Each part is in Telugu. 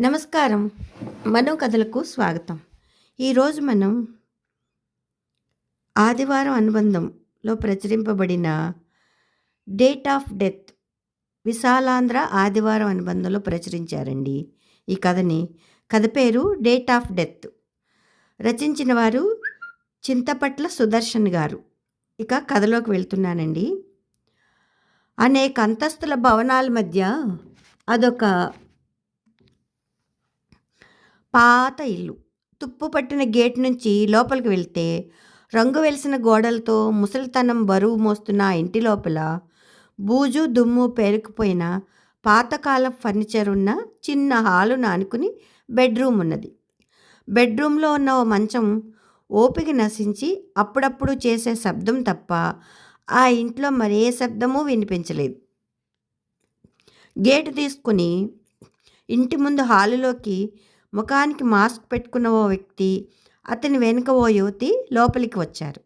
నమస్కారం. మనో కథలకు స్వాగతం. ఈరోజు మనం ఆదివారం అనుబంధంలో ప్రచురింపబడిన డేట్ ఆఫ్ డెత్ విశాలాంధ్ర ఆదివారం అనుబంధంలో ప్రచురించారండి. ఈ కథని కథ పేరు డేట్ ఆఫ్ డెత్. రచించిన వారు చింతపట్ల సుదర్శన్ గారు. ఇక కథలోకి వెళ్తున్నానండి. అనేక అంతస్తుల భవనాల మధ్య అదొక పాత ఇల్లు. తుప్పు పట్టిన గేట్ నుంచి లోపలికి వెళ్తే రంగు వెలిసిన గోడలతో ముసలితనం బరువు మోస్తున్న ఇంటి లోపల బూజు దుమ్ము పేరుకుపోయిన పాతకాల ఫర్నిచర్ ఉన్న చిన్న హాలు నానుకుని బెడ్రూమ్ ఉన్నది. బెడ్రూమ్లో ఉన్న ఓ మంచం ఓపిక నశించి అప్పుడప్పుడు చేసే శబ్దం తప్ప ఆ ఇంట్లో మరే శబ్దమూ వినిపించలేదు. గేటు తీసుకుని ఇంటి ముందు హాలులోకి ముఖానికి మాస్క్ పెట్టుకున్న ఓ వ్యక్తి అతని వెనుక ఓ యువతి లోపలికి వచ్చారు.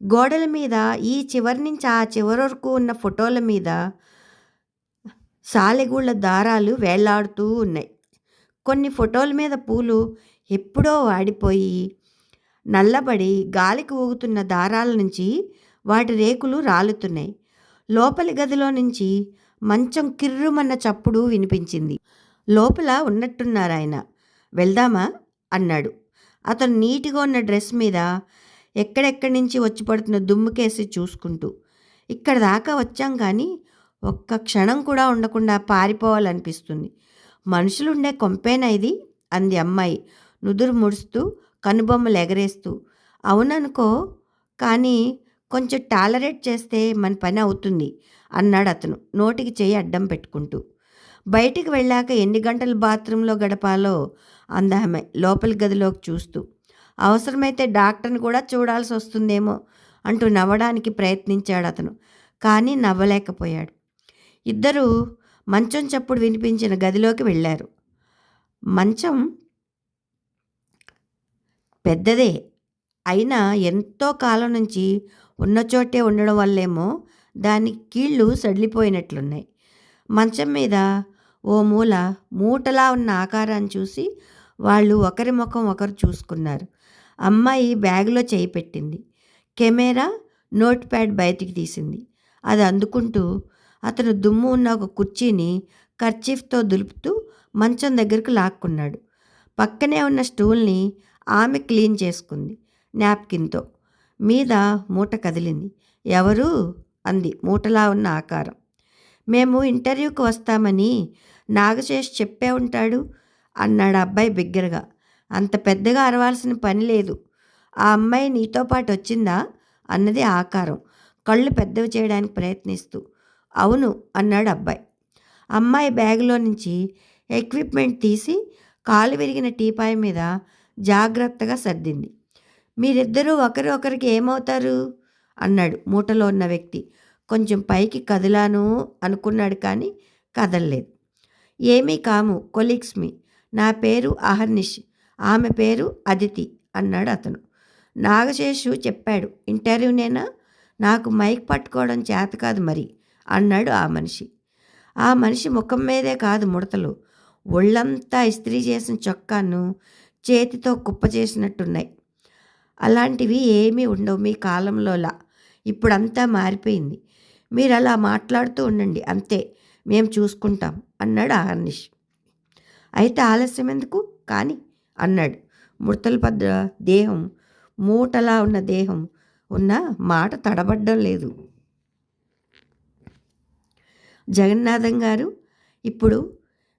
గోడల మీద ఈ చివరి నుంచి ఆ చివరి వరకు ఉన్న ఫోటోల మీద సాలెగూళ్ళ దారాలు వేలాడుతూ ఉన్నాయి. కొన్ని ఫోటోల మీద పూలు ఎప్పుడో వాడిపోయి నల్లబడి గాలికి ఊగుతున్న దారాల నుంచి వాటి రేకులు రాలుతున్నాయి. లోపలి గదిలో నుంచి మంచం కిర్రుమన్న చప్పుడు వినిపించింది. లోపల ఉన్నట్టున్నారు ఆయన. వెళ్దామా? అన్నాడు. అతను నీటిగా ఉన్న డ్రెస్ మీద ఎక్కడెక్కడి నుంచి వచ్చి పడుతున్న దుమ్ముకేసి చూసుకుంటూ ఇక్కడ దాకా వచ్చాం కానీ ఒక్క క్షణం కూడా ఉండకుండా పారిపోవాలనిపిస్తుంది. మనుషులుండే కొంపేనా ఇది? అంది అమ్మాయి నుదురు ముడుస్తూ కనుబొమ్మలు ఎగరేస్తూ అవుననుకో కానీ కొంచెం టాలరేట్ చేస్తే మన పని అవుతుంది అన్నాడు అతను నోటికి చేయి అడ్డం పెట్టుకుంటూ. బయటికి వెళ్ళాక ఎన్ని గంటలు బాత్రూంలో గడపాలో అందామె లోపలి గదిలోకి చూస్తూ. అవసరమైతే డాక్టర్ని కూడా చూడాల్సి వస్తుందేమో అంటూ నవ్వడానికి ప్రయత్నించాడు అతను కానీ నవ్వలేకపోయాడు. ఇద్దరూ మంచం చప్పుడు వినిపించిన గదిలోకి వెళ్ళారు. మంచం పెద్దదే అయినా ఎంతో కాలం నుంచి ఉన్న చోటే ఉండడం వల్లేమో దాని కీళ్ళు సడిలిపోయినట్లున్నాయి. మంచం మీద ఓ మూల మూటలా ఉన్న ఆకారాన్ని చూసి వాళ్ళు ఒకరి ముఖం ఒకరు చూసుకున్నారు. అమ్మాయి బ్యాగులో చేయి పెట్టింది. కెమెరా నోట్ ప్యాడ్ బయటికి తీసింది. అది అందుకుంటూ అతను దుమ్ము ఉన్న ఒక కుర్చీని కర్చీఫ్తో దులుపుతూ మంచం దగ్గరకు లాక్కున్నాడు. పక్కనే ఉన్న స్టూల్ని ఆమె క్లీన్ చేసుకుంది. నాప్కిన్తో. మీద మూట కదిలింది. ఎవరు? అంది మూటలా ఉన్న ఆకారం. మేము ఇంటర్వ్యూకి వస్తామని నాగశేష్ చెప్పే ఉంటాడు అన్నాడు అబ్బాయి బిగ్గరగా. అంత పెద్దగా అరవాల్సిన పని లేదు. ఆ అమ్మాయి నీతో పాటు వచ్చిందా? అన్నది ఆకారం. కళ్ళు పెద్దవి చేయడానికి ప్రయత్నిస్తూ. అవును అన్నాడు అబ్బాయి. అమ్మాయి బ్యాగులో నుంచి ఎక్విప్మెంట్ తీసి కాలు విరిగిన టీపాయ్ మీద జాగ్రత్తగా సర్దింది. మీరిద్దరూ ఒకరి ఒకరికి ఏమవుతారు? అన్నాడు మూటలో ఉన్న వ్యక్తి. కొంచెం పైకి కదిలాను అనుకున్నాడు కానీ కదలలేదు. ఏమీ కాము కొలీగ్స్ మీ. నా పేరు అహర్నిష్ ఆమె పేరు అదితి అన్నాడు అతను. నాగశేషు చెప్పాడు ఇంటర్వ్యూనేనా నాకు మైక్ పట్టుకోవడం చేత కాదు మరి అన్నాడు ఆ మనిషి. ఆ మనిషి ముఖం మీదే కాదు ముడతలు. ఒళ్ళంతా ఇస్త్రీ చేసిన చొక్కాను చేతితో కుప్ప చేసినట్టున్నాయి. అలాంటివి ఏమీ ఉండవు మీ కాలంలోలా. ఇప్పుడంతా మారిపోయింది. మీరు అలా మాట్లాడుతూ ఉండండి అంతే. మేము చూసుకుంటాం అన్నాడు అహర్నిష్ అయితే ఆలస్యం ఎందుకు? కానీ అన్నాడు. ముడతల పద్ద దేహం మూటలా ఉన్న దేహం ఉన్న మాట తడబడ్డం లేదు. జగన్నాథం గారు ఇప్పుడు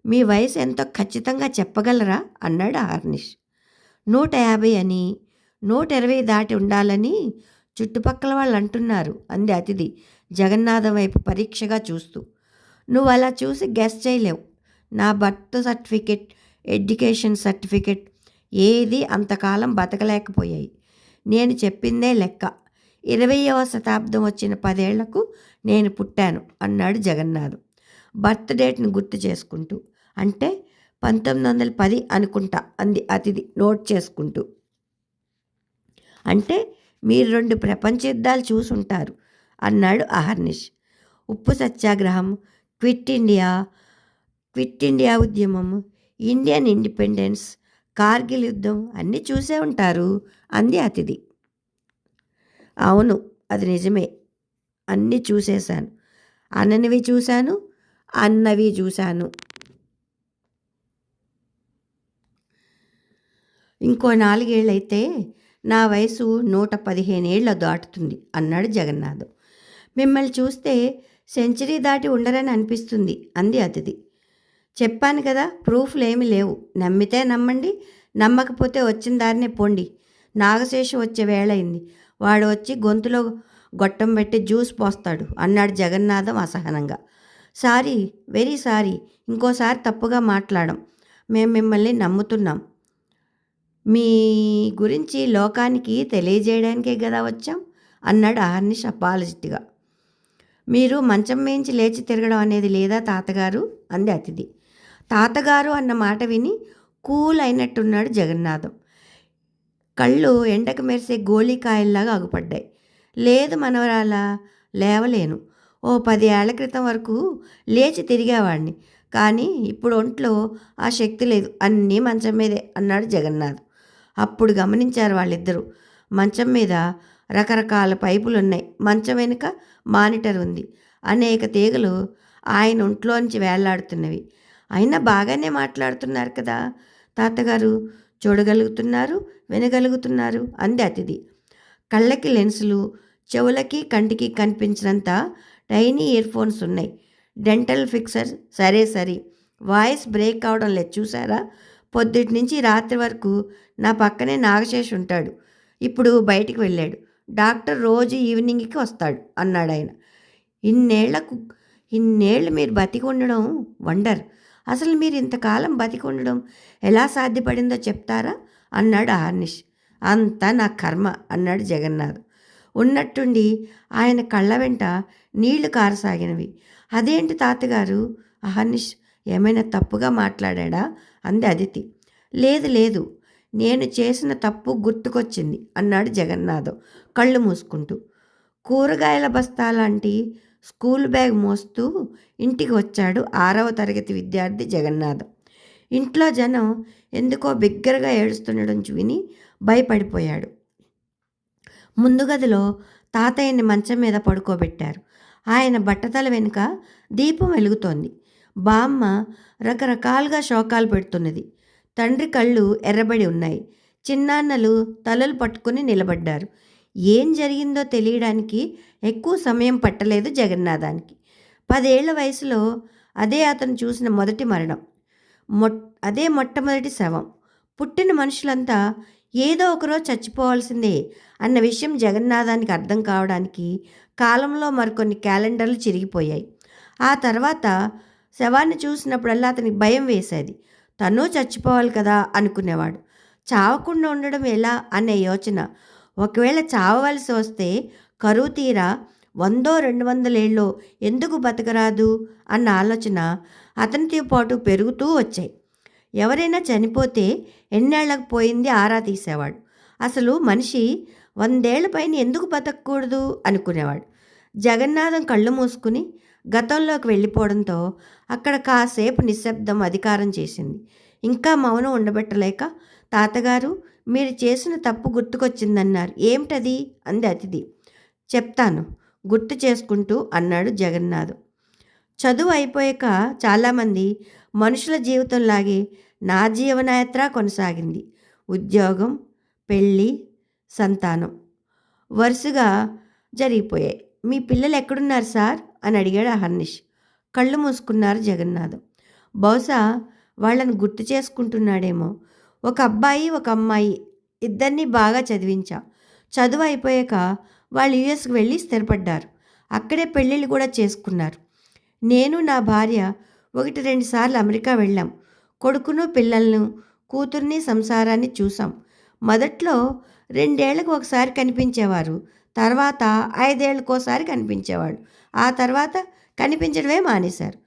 మీ వయసు ఎంతో ఖచ్చితంగా చెప్పగలరా? అన్నాడు ఆర్నిష్. నూట యాభై అని నూట ఇరవై దాటి ఉండాలని చుట్టుపక్కల వాళ్ళు అంటున్నారు అంది అతిథి జగన్నాథం వైపు పరీక్షగా చూస్తూ. నువ్వు అలా చూసి గెస్ చేయలేవు. నా బర్త్ సర్టిఫికెట్ ఎడ్యుకేషన్ సర్టిఫికెట్ ఏది అంతకాలం బతకలేకపోయాయి. నేను చెప్పిందే లెక్క. ఇరవయవ శతాబ్దం వచ్చిన పదేళ్ళకు నేను పుట్టాను అన్నాడు జగన్నాథం. బర్త్ డేట్ని గుర్తు చేసుకుంటూ. అంటే పంతొమ్మిది వందల పది అనుకుంటా అంది అతిథి నోట్ చేసుకుంటూ. అంటే మీరు రెండు ప్రపంచ యుద్ధాలు చూసుంటారు అన్నాడు అహర్నిష్. ఉప్పు సత్యాగ్రహం క్విట్ ఇండియా క్విట్ ఇండియా ఉద్యమం ఇండియన్ ఇండిపెండెన్స్ కార్గిల్ యుద్ధం అన్నీ చూసే ఉంటారు అంది అతిథి. అవును అది నిజమే. అన్నీ చూసేశాను. అన్ననివి చూశాను అన్నవి చూశాను. ఇంకో నాలుగేళ్ళైతే నా వయసు నూట పదిహేనేళ్ళ దాటుతుంది అన్నాడు జగన్నాథం. మిమ్మల్ని చూస్తే సెంచరీ దాటి ఉండరని అనిపిస్తుంది అంది అతిథి. చెప్పాను కదా ప్రూఫ్లు ఏమి లేవు. నమ్మితే నమ్మండి నమ్మకపోతే వచ్చిన దారినే పోండి. నాగశేషం వచ్చే వేళయింది వాడు వచ్చి గొంతులో గొట్టం పెట్టి జ్యూస్ పోస్తాడు అన్నాడు జగన్నాథం అసహనంగా. సారీ వెరీ సారీ ఇంకోసారి తప్పుగా మాట్లాడం. మేము మిమ్మల్ని నమ్ముతున్నాం. మీ గురించి లోకానికి తెలియజేయడానికే కదా వచ్చాం? అన్నాడు అహర్నిష్ అపాలజిట్గా మీరు మంచం మేంచి లేచి తిరగడం అనేది లేదా తాతగారు? అంది అతిథి. తాతగారు అన్న మాట విని కూల్ అయినట్టున్నాడు జగన్నాథం. కళ్ళు ఎండకు మెరిసే గోళీకాయల్లాగా అగుపడ్డాయి లేదు మనవరాల? లేవలేను. ఓ పది ఏళ్ళ క్రితం వరకు లేచి తిరిగేవాడిని కానీ ఇప్పుడు ఒంట్లో ఆ శక్తి లేదు. అన్నీ మంచం మీదే అన్నాడు జగన్నాథ్. అప్పుడు గమనించారు వాళ్ళిద్దరూ. మంచం మీద రకరకాల పైపులు ఉన్నాయి మంచం వెనుక మానిటర్ ఉంది. అనేక తీగలు ఆయన ఒంట్లోంచి వేలాడుతున్నవి అయినా బాగానే మాట్లాడుతున్నారు కదా. తాతగారు చూడగలుగుతున్నారు వినగలుగుతున్నారు అంది అతిథి. కళ్ళకి లెన్సులు చెవులకి కంటికి కనిపించినంత టైనీ ఇయర్ ఫోన్స్ ఉన్నాయి. డెంటల్ ఫిక్సర్ సరే సరే. వాయిస్ బ్రేక్ అవడం లేదు చూసారా? పొద్దుటి నుంచి రాత్రి వరకు నా పక్కనే నాగశేష్ ఉంటాడు. ఇప్పుడు బయటికి వెళ్ళాడు. డాక్టర్ రోజు ఈవినింగ్కి వస్తాడు అన్నాడు ఆయన. ఇన్నేళ్ళకు ఇన్నేళ్ళు మీరు బతికి ఉండడం వండర్. అసలు మీరు ఇంతకాలం బతికి ఉండడం ఎలా సాధ్యపడిందో చెప్తారా? అన్నాడు ఆర్నిష్ అంతా నా కర్మ అన్నాడు జగన్నాథ్. ఉన్నట్టుండి ఆయన కళ్ళ వెంట నీళ్ళు కారసాగినవి. అదేంటి తాతగారు? అహర్నిష్ ఏమైనా తప్పుగా మాట్లాడా అంది అదితి. లేదు లేదు నేను చేసిన తప్పు గుర్తుకొచ్చింది అన్నాడు జగన్నాథం కళ్ళు మూసుకుంటూ. కూరగాయల బస్తా లాంటి స్కూల్ బ్యాగ్ మోస్తూ ఇంటికి వచ్చాడు ఆరవ తరగతి విద్యార్థి జగన్నాథం. ఇంట్లో జనం ఎందుకో బిగ్గరగా ఏడుస్తుండడం విని భయపడిపోయాడు. ముందు గదిలో తాతయ్యని మంచం మీద పడుకోబెట్టారు. ఆయన బట్టతల వెనుక దీపం వెలుగుతోంది. బామ్మ రకరకాలుగా శోకాలు పెడుతున్నది. తండ్రి కళ్ళు ఎర్రబడి ఉన్నాయి. చిన్నాన్నలు తలలు పట్టుకుని నిలబడ్డారు. ఏం జరిగిందో తెలియడానికి ఎక్కువ సమయం పట్టలేదు జగన్నాథానికి. పదేళ్ళ వయసులో అదే అతను చూసిన మొదటి మరణం. మొట్ అదే మొట్టమొదటి శవం. పుట్టిన మనుషులంతా ఏదో ఒకరోజు చచ్చిపోవాల్సిందే అన్న విషయం జగన్నాథానికి అర్థం కావడానికి కాలంలో మరికొన్ని క్యాలెండర్లు చిరిగిపోయాయి. ఆ తర్వాత శవాన్ని చూసినప్పుడల్లా అతనికి భయం వేసేది. తను చచ్చిపోవాలి కదా అనుకునేవాడు. చావకుండా ఉండడం ఎలా అనే యోచన. ఒకవేళ చావవలసి వస్తే కరువు తీరా వందో రెండు వందలేళ్ళో ఎందుకు బతకరాదు అన్న ఆలోచన అతనితో పాటు పెరుగుతూ వచ్చాయి. ఎవరైనా చనిపోతే ఎన్నేళ్ళకు పోయింది ఆరా తీసేవాడు. అసలు మనిషి వందేళ్ళ పైన ఎందుకు బతకూడదు అనుకునేవాడు. జగన్నాథం కళ్ళు మూసుకుని గతంలోకి వెళ్ళిపోవడంతో అక్కడ కాసేపు నిశ్శబ్దం అధికారం చేసింది. ఇంకా మౌనం ఉండబెట్టలేక తాతగారు మీరు చేసిన తప్పు గుర్తుకొచ్చిందన్నారు. ఏమిటది? అంది అతిథి. చెప్తాను. గుర్తు చేసుకుంటూ అన్నాడు జగన్నాథ్. చదువు అయిపోయాక చాలామంది మనుషుల జీవితంలాగే నా జీవనయాత్ర కొనసాగింది. ఉద్యోగం పెళ్ళి సంతానం వరుసగా జరిగిపోయాయి. మీ పిల్లలు ఎక్కడున్నారు సార్? అని అడిగాడు అహర్నిష్ కళ్ళు మూసుకున్నారు జగన్నాథం. బహుశా వాళ్ళని గుర్తు చేసుకుంటున్నాడేమో. ఒక అబ్బాయి ఒక అమ్మాయి ఇద్దరినీ బాగా చదివించా. చదువు అయిపోయాక వాళ్ళు యుఎస్కి వెళ్ళి స్థిరపడ్డారు. అక్కడే పెళ్ళిళ్ళు కూడా చేసుకున్నారు. నేను నా భార్య ఒకటి రెండు సార్లు అమెరికా వెళ్ళాం. కొడుకును పిల్లలను కూతుర్ని సంసారాన్ని చూసాం. మొదట్లో రెండేళ్ళకు ఒకసారి కనిపించేవారు. తర్వాత ఐదేళ్ళకోసారి కనిపించేవాడు ఆ తర్వాత కనిపించడమే మానేశారు.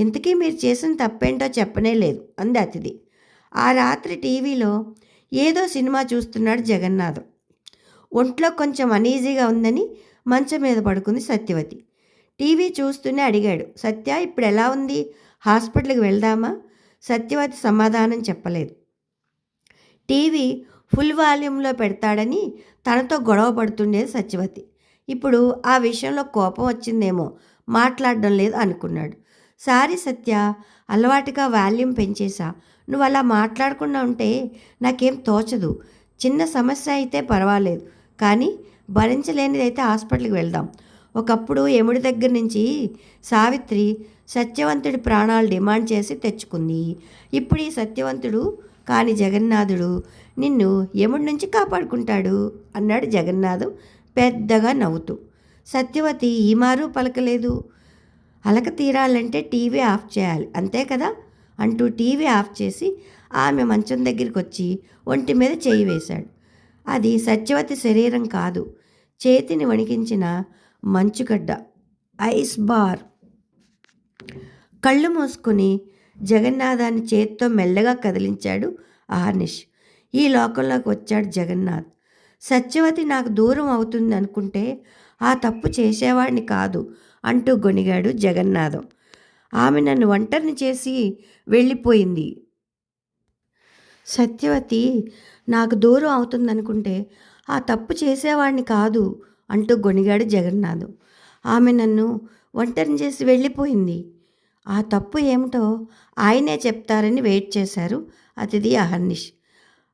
ఇంతకీ మీరు చేసిన తప్పేంటో చెప్పనే లేదు అంది అతిథి. ఆ రాత్రి టీవీలో ఏదో సినిమా చూస్తున్నాడు జగన్నాథం. ఒంట్లో కొంచెం అనీజీగా ఉందని మంచం మీద పడుకుంది సత్యవతి. టీవీ చూస్తూనే అడిగాడు సత్య ఇప్పుడు ఎలా ఉంది? హాస్పిటల్కి వెళ్దామా? సత్యవతి సమాధానం చెప్పలేదు. టీవీ ఫుల్ వాల్యూమ్లో పెడతాడని తనతో గొడవ పడుతుండేది సత్యవతి. ఇప్పుడు ఆ విషయంలో కోపం వచ్చిందేమో మాట్లాడడం లేదు అనుకున్నాడు. సారీ సత్య అలవాటుగా వాల్యూమ్ పెంచేశా. నువ్వు అలా మాట్లాడకుండా ఉంటే నాకేం తోచదు. చిన్న సమస్య అయితే పర్వాలేదు కానీ భరించలేనిదైతే హాస్పిటల్కి వెళ్దాం. ఒకప్పుడు యముడి దగ్గర నుంచి సావిత్రి సత్యవంతుడి ప్రాణాలు డిమాండ్ చేసి తెచ్చుకుంది. ఇప్పుడు ఈ సత్యవంతుడు కాని జగన్నాథుడు నిన్ను యముడి నుంచి కాపాడుకుంటాడు అన్నాడు జగన్నాథం పెద్దగా నవ్వుతూ సత్యవతి ఈ మారు పలకలేదు. అలక తీరాలంటే టీవీ ఆఫ్ చేయాలి అంతే కదా? అంటూ టీవీ ఆఫ్ చేసి ఆమె మంచం దగ్గరికి వచ్చి ఒంటి మీద చేయి వేశాడు. అది సత్యవతి శరీరం కాదు చేతిని వణికించిన మంచుగడ్డ ఐస్ బార్. కళ్ళు మూసుకుని జగన్నాథాన్ని చేత్తో మెల్లగా కదిలించాడు ఆర్నిష్. ఈ లోకంలోకి వచ్చాడు జగన్నాథ్. సత్యవతి నాకు దూరం అవుతుంది అనుకుంటే ఆ తప్పు చేసేవాడిని కాదు అంటూ గొనిగాడు జగన్నాథం. ఆమె నన్ను ఒంటరిని చేసి వెళ్ళిపోయింది. సత్యవతి నాకు దూరం అవుతుందనుకుంటే ఆ తప్పు చేసేవాడిని కాదు అంటూ గొనిగాడు జగన్నాథం. ఆమె నన్ను ఒంటరిని చేసి వెళ్ళిపోయింది. ఆ తప్పు ఏమిటో ఆయనే చెప్తారని వెయిట్ చేశారు అతిథి అహర్నిష్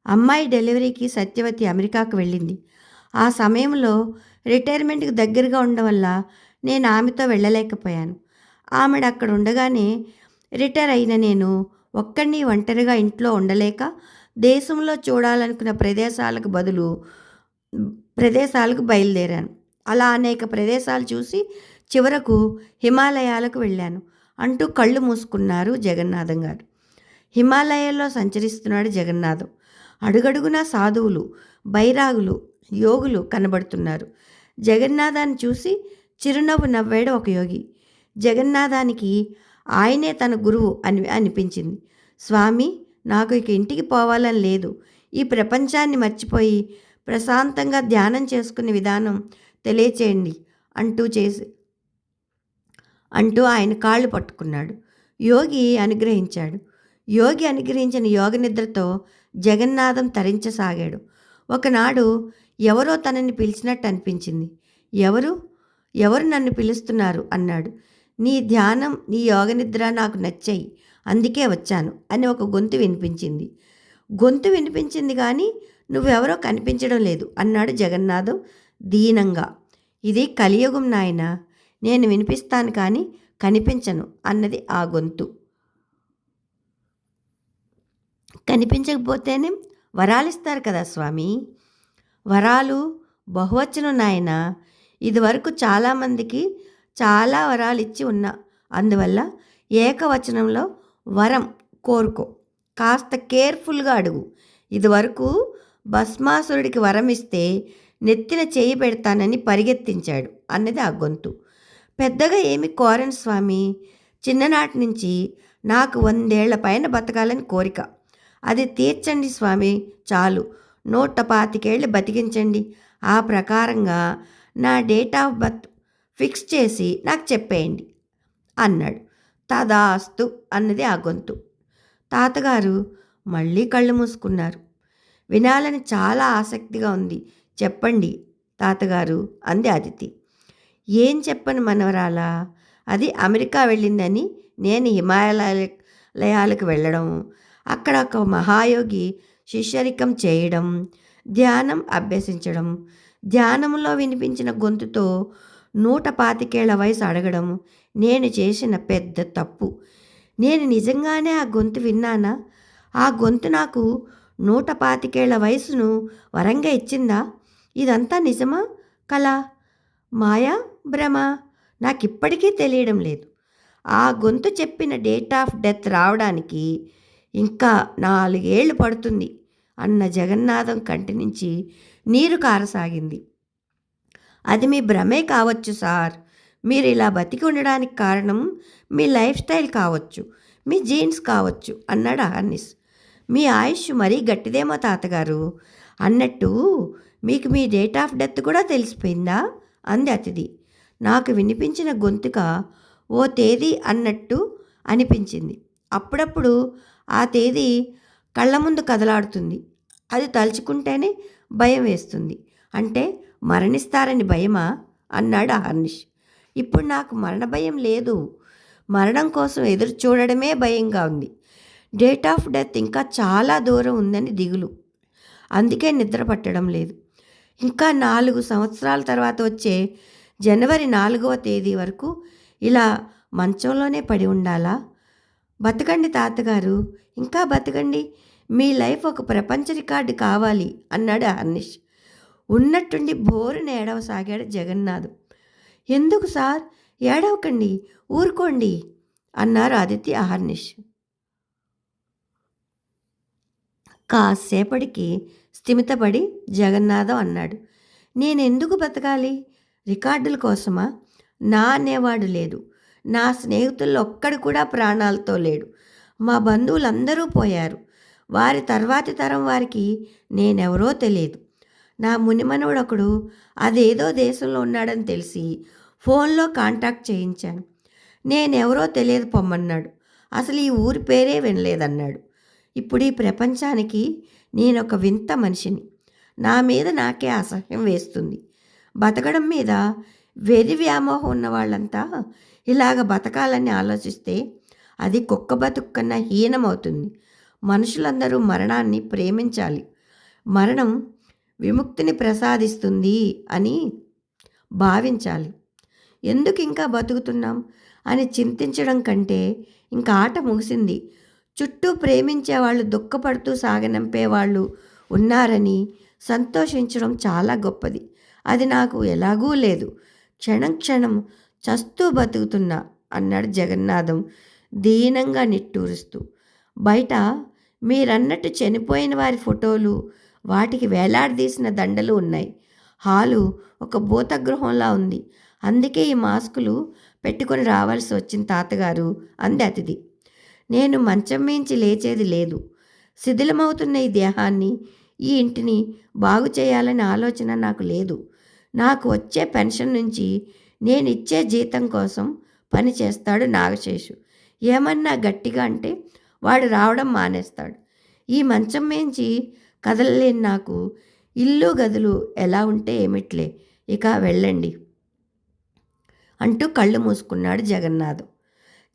అమ్మాయి డెలివరీకి సత్యవతి అమెరికాకు వెళ్ళింది. ఆ సమయంలో రిటైర్మెంట్కి దగ్గరగా ఉండడం వల్ల నేను ఆమెతో వెళ్ళలేకపోయాను. ఆమెడ అక్కడ ఉండగానే రిటైర్ అయిన నేను ఒక్కడిని ఒంటరిగా ఇంట్లో ఉండలేక దేశంలో చూడాలనుకున్న ప్రదేశాలకు బదులు ప్రదేశాలకు బయలుదేరాను. అలా అనేక ప్రదేశాలు చూసి చివరకు హిమాలయాలకు వెళ్ళాను అంటూ కళ్ళు మూసుకున్నారు జగన్నాథం గారు. హిమాలయాల్లో సంచరిస్తున్నాడు జగన్నాథం. అడుగడుగునా సాధువులు బైరాగులు యోగులు కనబడుతున్నారు. జగన్నాథాన్ని చూసి చిరునవ్వు నవ్వాడు ఒక యోగి. జగన్నాథానికి ఆయనే తన గురువు అని అనిపించింది. స్వామి నాకు ఇక ఇంటికి పోవాలని లేదు. ఈ ప్రపంచాన్ని మర్చిపోయి ప్రశాంతంగా ధ్యానం చేసుకునే విధానం తెలియచేయండి అంటూ చేసి అంటూ ఆయన కాళ్ళు పట్టుకున్నాడు. యోగి అనుగ్రహించాడు. యోగి అనుగ్రహించిన యోగ నిద్రతో జగన్నాథం తరించసాగాడు. ఒకనాడు ఎవరో తనని పిలిచినట్టు అనిపించింది. ఎవరు? ఎవరు నన్ను పిలుస్తున్నారు? అన్నాడు. నీ ధ్యానం నీ యోగ నిద్ర నాకు నచ్చాయి. అందుకే వచ్చాను అని ఒక గొంతు వినిపించింది. గొంతు వినిపించింది కానీ నువ్వెవరో కనిపించడం లేదు అన్నాడు జగన్నాథం దీనంగా. ఇది కలియుగం నాయన. నేను వినిపిస్తాను కానీ కనిపించను అన్నది ఆ గొంతు. కనిపించకపోతేనే వరాలిస్తారు కదా స్వామి. వరాలు బహువచనం నాయన. ఇదివరకు చాలామందికి చాలా వరాలు ఇచ్చి ఉన్నా. అందువల్ల ఏకవచనంలో వరం కోరుకో. కాస్త కేర్ఫుల్గా అడుగు. ఇదివరకు భస్మాసురుడికి వరం ఇస్తే నెత్తిన చేయి పెడతానని పరిగెత్తించాడు అన్నది ఆ గొంతు. పెద్దగా ఏమి కోరను స్వామి. చిన్ననాటి నుంచి నాకు వందేళ్ళ పైన బతకాలని కోరిక. అది తీర్చండి స్వామి చాలు. నూట పాతికేళ్ళు బతికించండి. ఆ ప్రకారంగా నా డేట్ ఆఫ్ బర్త్ ఫిక్స్ చేసి నాకు చెప్పేయండి అన్నాడు. తదాస్తు అన్నది ఆ గొంతు. తాతగారు మళ్ళీ కళ్ళు మూసుకున్నారు. వినాలని చాలా ఆసక్తిగా ఉంది. చెప్పండి తాతగారు అంది అదితి ఏం చెప్పను మనవరాలా? అది అమెరికా వెళ్ళిందని నేను హిమాలయాలకు వెళ్ళడం అక్కడ ఒక మహాయోగి శిష్యరికం చేయడం ధ్యానం అభ్యసించడం ధ్యానంలో వినిపించిన గొంతుతో నూట పాతికేళ్ళ వయసు అడగడం నేను చేసిన పెద్ద తప్పు. నేను నిజంగానే ఆ గొంతు విన్నానా? ఆ గొంతు నాకు నూట పాతికేళ్ళ వయసును వరంగా ఇచ్చిందా? ఇదంతా నిజమా? కళ? మాయా? భ్రమ? నాకిప్పటికీ తెలియడం లేదు. ఆ గొంతు చెప్పిన డేట్ ఆఫ్ డెత్ రావడానికి ఇంకా నాలుగేళ్ళు పడుతుంది అన్న జగన్నాథం కంటి నుంచి నీరు కారసాగింది. అది మీ భ్రమే కావచ్చు సార్. మీరు ఇలా బతికి ఉండడానికి కారణం మీ లైఫ్ స్టైల్ కావచ్చు మీ జీన్స్ కావచ్చు అన్నాడు అహర్నిస్ మీ ఆయుష్ మరీ గట్టిదేమో తాతగారు. అన్నట్టు మీకు మీ డేట్ ఆఫ్ డెత్ కూడా తెలిసిపోయిందా? అంది అతిథి. నాకు వినిపించిన గొంతుక ఓ తేదీ అన్నట్టు అనిపించింది. అప్పుడప్పుడు ఆ తేదీ కళ్ళ ముందు కదలాడుతుంది. అది తలుచుకుంటేనే భయం వేస్తుంది. అంటే మరణిస్తారని భయమా? అన్నాడు అహర్నిష్ ఇప్పుడు నాకు మరణ భయం లేదు. మరణం కోసం ఎదురు చూడడమే భయంగా ఉంది. డేట్ ఆఫ్ డెత్ ఇంకా చాలా దూరం ఉందని దిగులు. అందుకే నిద్ర పట్టడం లేదు. ఇంకా నాలుగు సంవత్సరాల తర్వాత వచ్చే జనవరి నాలుగవ తేదీ వరకు ఇలా మంచంలోనే పడి ఉండాలా? బతకండి తాతగారు ఇంకా బతకండి. మీ లైఫ్ ఒక ప్రపంచ రికార్డు కావాలి అన్నాడు హర్నిష్. ఉన్నట్టుండి బోరున ఏడవసాగాడు జగన్నాథ్. ఎందుకు సార్? ఏడవకండి ఊరుకోండి అన్నారు ఆదిత్య అహర్నిష్ కాసేపటికి స్థిమితపడి జగన్నాథం అన్నాడు. నేనెందుకు బతకాలి? రికార్డుల కోసమా? నా అనేవాడు లేదు. నా స్నేహితుల్లో ఒక్కడు కూడా ప్రాణాలతో లేడు. మా బంధువులందరూ పోయారు. వారి తర్వాతి తరం వారికి నేనెవరో తెలియదు. నా మునిమనుడొకడు అదేదో దేశంలో ఉన్నాడని తెలిసి ఫోన్లో కాంటాక్ట్ చేయించాను. నేనెవరో తెలియదు పొమ్మన్నాడు. అసలు ఈ ఊరి పేరే వినలేదన్నాడు. ఇప్పుడు ఈ ప్రపంచానికి నేనొక వింత మనిషిని. నా మీద నాకే అసహ్యం వేస్తుంది. బతకడం మీద వెరి వ్యామోహం ఉన్న వాళ్ళంతా ఇలాగ బతకాలని ఆలోచిస్తే అది కుక్క బతుక్కన్న హీనమవుతుంది. మనుషులందరూ మరణాన్ని ప్రేమించాలి. మరణం విముక్తిని ప్రసాదిస్తుంది అని భావించాలి. ఎందుకు ఇంకా బతుకుతున్నాం? అని చింతించడం కంటే ఇంకా ఆట ముగిసింది. చుట్టూ ప్రేమించే వాళ్ళు దుఃఖపడుతూ సాగనంపే వాళ్ళు ఉన్నారని సంతోషించడం చాలా గొప్పది. అది నాకు ఎలాగూ లేదు. క్షణం క్షణం చస్తూ బతుకుతున్నా అన్నాడు జగన్నాథం దీనంగా నిట్టూరుస్తూ. బయట మీరన్నట్టు చనిపోయిన వారి ఫోటోలు వాటికి వేలాడదీసిన దండలు ఉన్నాయి. హాలు ఒక భూతగృహంలా ఉంది. అందుకే ఈ మాస్కులు పెట్టుకొని రావాల్సి వచ్చింది తాతగారు అంది అతిథి. నేను మంచం మించి లేచేది లేదు. శిథిలమవుతున్న ఈ దేహాన్ని ఈ ఇంటిని బాగు చేయాలనే ఆలోచన నాకు లేదు. నాకు వచ్చే పెన్షన్ నుంచి నేను ఇచ్చే జీతం కోసం పని చేస్తాడు నాగశేషు. ఏమన్నా గట్టిగా అంటే వాడు రావడం మానేస్తాడు. ఈ మంచం మేంచి కదలలేని నాకు ఇల్లు గదులు ఎలా ఉంటే ఏమిట్లే? ఇక వెళ్ళండి అంటూ కళ్ళు మూసుకున్నాడు జగన్నాథం.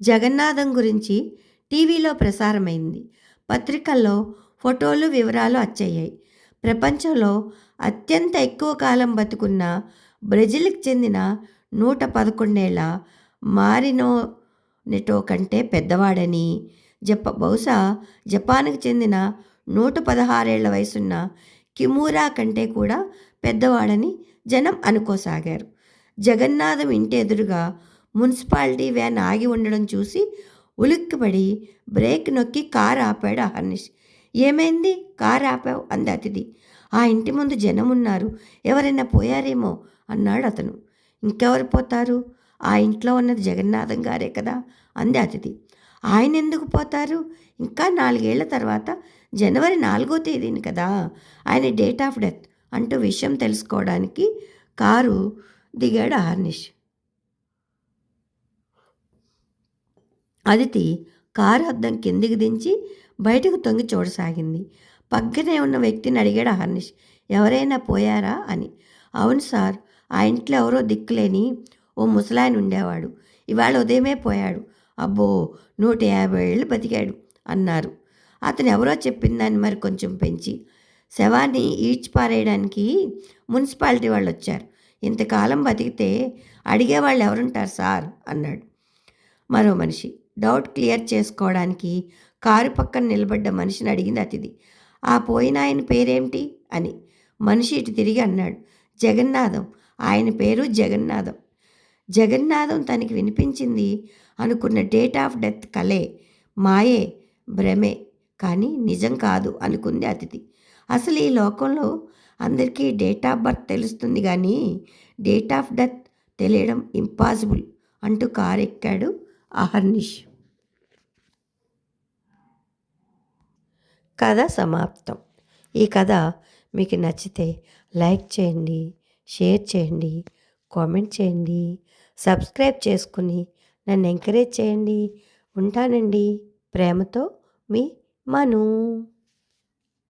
జగన్నాథం గురించి టీవీలో ప్రసారమైంది. పత్రికల్లో ఫోటోలు వివరాలు వచ్చాయి ప్రపంచంలో అత్యంత ఎక్కువ కాలం బతుకున్న బ్రెజిల్కి చెందిన నూట పదకొండేళ్ళ మారినో నెటో కంటే పెద్దవాడని జప బహుశా జపాన్కి చెందిన నూట పదహారేళ్ళ వయసున్న కిమూరా కంటే కూడా పెద్దవాడని జనం అనుకోసాగారు. జగన్నాథం ఇంటి ఎదురుగా మున్సిపాలిటీ వ్యాన్ ఆగి ఉండడం చూసి ఉలిక్కిపడి బ్రేక్ నొక్కి కారు ఆపాడు అహర్నిష్ ఏమైంది? కారు ఆపావు? అంది అతిథి. ఆ ఇంటి ముందు జనం ఉన్నారు ఎవరైనా పోయారేమో? అన్నాడు అతను. ఇంకెవరు పోతారు? ఆ ఇంట్లో ఉన్నది జగన్నాథం గారే కదా! అంది అతిథి. ఆయన ఎందుకు పోతారు? ఇంకా నాలుగేళ్ళ తర్వాత జనవరి నాలుగో తేదీని కదా! ఆయన డేట్ ఆఫ్ డెత్ అంటూ విషయం తెలుసుకోవడానికి కారు దిగాడు హార్నిష్. అదితి కారు అద్దం కిందికి దించి బయటకు తొంగి చూడసాగింది. పక్కనే ఉన్న వ్యక్తిని అడిగాడు హార్నిష్. ఎవరైనా పోయారా? అని. అవును సార్ ఆ ఇంట్లో ఎవరో దిక్కులేని ఓ ముసలాయన ఉండేవాడు. ఇవాళ ఉదయమే పోయాడు. అబ్బో నూట యాభై ఏళ్ళు బతికాడు అన్నారు. అతను ఎవరో చెప్పిందని మరి కొంచెం పెంచి శవాన్ని ఈడ్చిపారేయడానికి మున్సిపాలిటీ వాళ్ళు వచ్చారు ఇంతకాలం బతికితే అడిగేవాళ్ళు ఎవరుంటారు సార్ అన్నాడు. మరో మనిషి డౌట్ క్లియర్ చేసుకోవడానికి కారు పక్కన నిలబడ్డ మనిషిని అడిగింది అతిథి. ఆ పోయిన ఆయన పేరేమిటి అని మనిషి ఇటు తిరిగి అన్నాడు. జగన్నాథం ఆయన పేరు జగన్నాథం. జగన్నాథం తనకి వినిపించింది అనుకున్న డేట్ ఆఫ్ డెత్ కలే మాయే భ్రమే కానీ నిజం కాదు అనుకుంది అతిథి. అసలు ఈ లోకంలో అందరికీ డేట్ ఆఫ్ బర్త్ తెలుస్తుంది కానీ డేట్ ఆఫ్ డెత్ తెలియడం ఇంపాసిబుల్ అంటూ కారు ఎక్కాడు అహర్నిష్. కథ సమాప్తం. ఈ కథ మీకు నచ్చితే లైక్ చేయండి షేర్ చేయండి కామెంట్ చేయండి సబ్స్క్రైబ్ చేసుకుని నన్ను ఎంకరేజ్ చేయండి. ఉంటానండి. ప్రేమతో మీ మను.